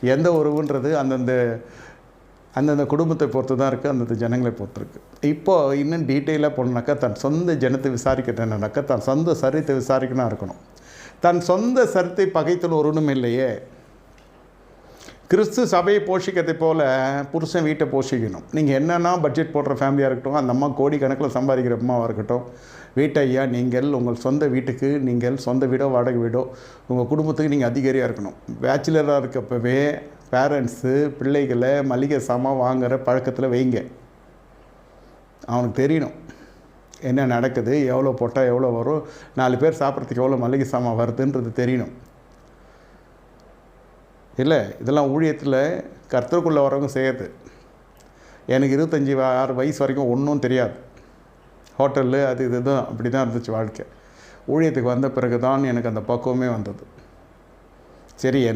எந்த உறவுன்றது அந்தந்த அந்தந்த குடும்பத்தை பொறுத்து தான் இருக்குது அந்தந்த ஜனங்களை பொறுத்து இருக்குது இப்போது இன்னும் டீட்டெயிலாக போனோம்னாக்கா தன் சொந்த ஜனத்தை விசாரிக்கணும்னாக்கா தன் சொந்த சரித்தை விசாரிக்கணும் இருக்கணும். தன் சொந்த சரித்தை பகைத்தல் ஒருவனும் இல்லையே. கிறிஸ்து சபையை போஷிக்கிறதை போல் புருஷன் வீட்டை போஷிக்கணும். நீங்கள் என்னென்னா பட்ஜெட் போடுற ஃபேமிலியாக இருக்கட்டும் அந்த அம்மா கோடி கணக்கில் சம்பாதிக்கிற அம்மாவாக இருக்கட்டும் வீட்டை ஐயா நீங்கள் உங்கள் சொந்த வீட்டுக்கு நீங்கள் சொந்த வீடோ வாடகை வீடோ உங்கள் குடும்பத்துக்கு நீங்கள் அதிகாரியாக இருக்கணும். பேச்சுலராக இருக்கப்பவே பேரண்ட்ஸு பிள்ளைகளை மளிகை சாமான் வாங்குகிற பழக்கத்தில் வைங்க. அவனுக்கு தெரியணும். என்ன நடக்குது எவ்வளோ போட்டால் எவ்வளோ வரும் நாலு பேர் சாப்பிட்றதுக்கு எவ்வளோ மளிகை சாமான் வருதுன்றது தெரியணும். இல்லை இதெல்லாம் ஊழியத்தில் கர்த்தருக்குள்ளே வரவங்க செய்யறது. எனக்கு இருபத்தஞ்சி ஆறு வயசு வரைக்கும் ஒன்றும் தெரியாது. ஹோட்டலு அது இதுதான். அப்படி தான் இருந்துச்சு வாழ்க்கை. ஊழியத்துக்கு வந்த பிறகு தான் எனக்கு அந்த பக்குவமே வந்தது. சரி